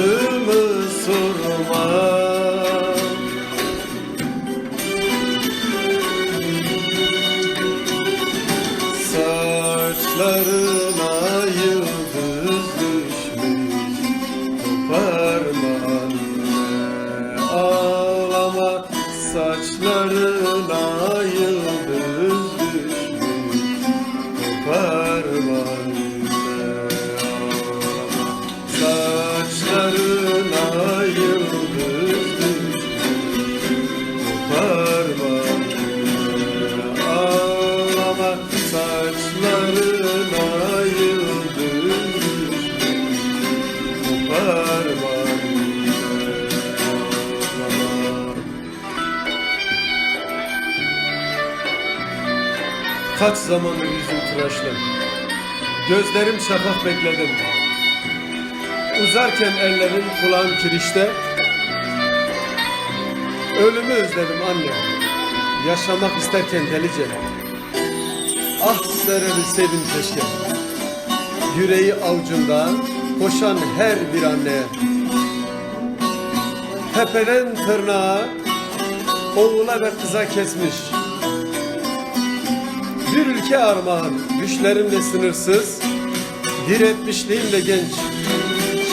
adımı sorma. Saçlarına yıldız düşmüş Koparma ağlama Saçlarına Kaç zamandır yüzüm tıraşlı? Gözlerim şafak bekledim Uzarken ellerim kulağım kirişte. Ölümü özledim anne. Yaşamak isterken delice. Ah serebilseydim keşke. Yüreği avucunda Koşan her bir anneye Tepeden tırnağa Oğula ve kıza kesmiş bir ülke armağan, güçlerim de sınırsız, diretmişliğim de genç.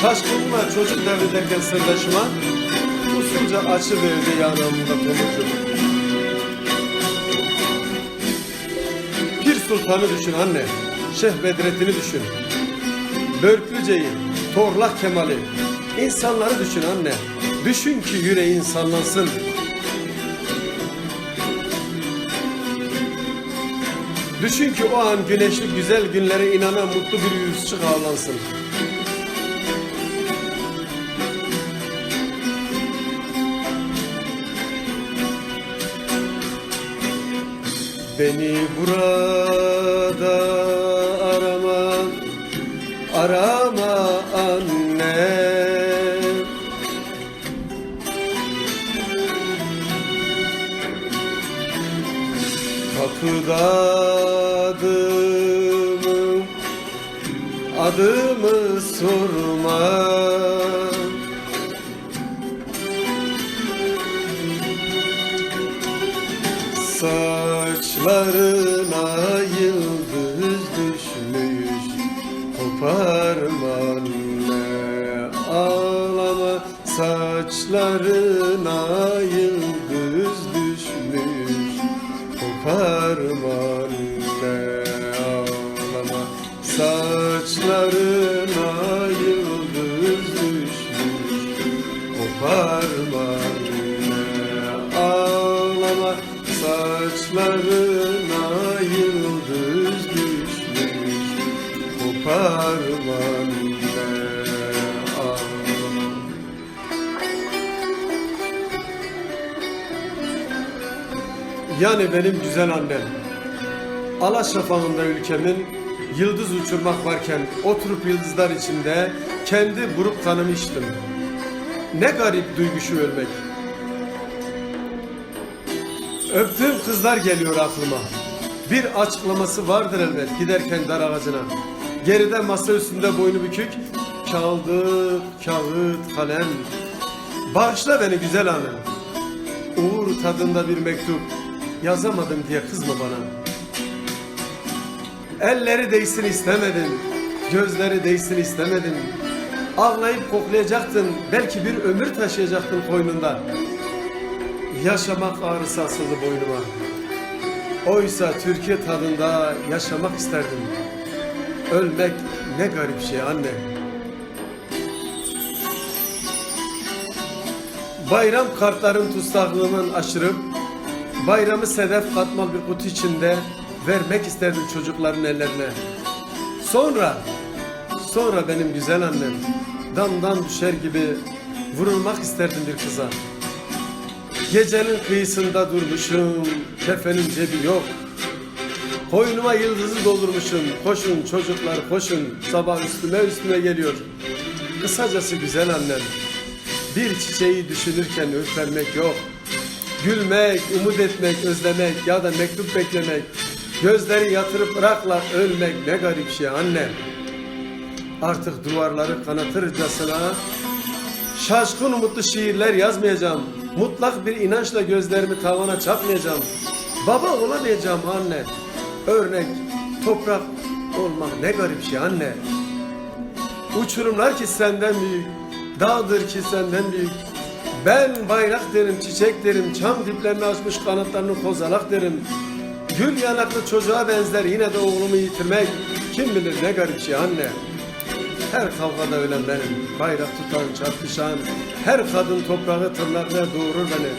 Şaşkınma çocuk devri derken sırdaşıma, usulca açı verdi yanımda komutu. Pir Sultan'ı düşün anne, Şeyh Bedrettin'i düşün. Börklüce'yi, Torlak Kemal'i, insanları düşün anne. Düşün ki yüreğin sallansın. Düşün ki o an güneşli güzel günlere inanan mutlu bir yüzçük ağlansın. Beni burada adımı, adımı sorma. Saçlarına yıldız düşmüş Koparma anne ağlama. Saçlarına yıldız düşmüş Koparma Saçlarına yıldız düşmüş Koparma anne ağlama Yani benim güzel annem. Ala şafağında ülkemin yıldız uçurmak varken oturup yıldızlar içinde kendi buruk kanımı içtim. Ne garip duyguşu ölmek. Öptüğüm kızlar geliyor aklıma. Bir açıklaması vardır elbet giderken dar ağacına. Geride masa üstünde boynu bükük, kağıdı, kağıt, kalem. Bağışla beni güzel annem. Uğur tadında bir mektup yazamadım diye kızma bana. Elleri değsin istemedim, gözleri değsin istemedim. Ağlayıp koklayacaktın, belki bir ömür taşıyacaktın koynunda. Yaşamak ağrısı asıldı boynuma. Oysa Türkiye tadında yaşamak isterdim. Ölmek ne garip şey anne. Bayram kartların tutsaklığından aşırıp bayramı sedef katmalı bir kutu içinde vermek isterdim çocukların ellerine. Sonra, sonra benim güzel annem damdan düşer gibi vurulmak isterdim bir kıza. Gecenin kıyısında durmuşum, kefenin cebi yok. Koynuma yıldızı doldurmuşum, koşun çocuklar koşun, sabah üstüme üstüme geliyor. Kısacası güzel annem, bir çiçeği düşünürken ürpermek yok. Gülmek, umut etmek, özlemek ya da mektup beklemek. Gözleri yatırıp bırakla ölmek ne garip şey anne. Artık duvarları kanatırcasına Şaşkın umutlu şiirler yazmayacağım. Mutlak bir inançla gözlerimi tavana çakmayacağım. Baba olamayacağım anne. Örnek, toprak olmak ne garip şey anne. Uçurumlar ki senden büyük, dağdır ki senden büyük. Ben bayrak derim, çiçek derim, çam diplerini açmış kanatlarını kozalak derim. Gül yanaklı çocuğa benzer yine de oğlumu yitirmek. Kim bilir ne garip şey anne. Her kavgada ölen benim, bayrak tutan, çarpışan, her kadın toprağı tırnakla doğurur beni.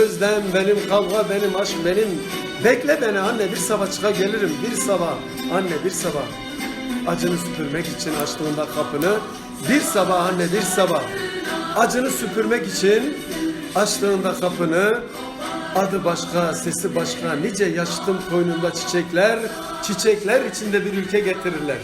Özlem benim, kavga benim, aşk benim. Bekle beni anne, bir sabah çıka gelirim, bir sabah. Anne bir sabah. Acını süpürmek için açtığında kapını, bir sabah anne bir sabah. Acını süpürmek için açtığında kapını, adı başka, sesi başka, nice yaşıtım koynunda çiçekler, çiçekler içinde bir ülke getirirler.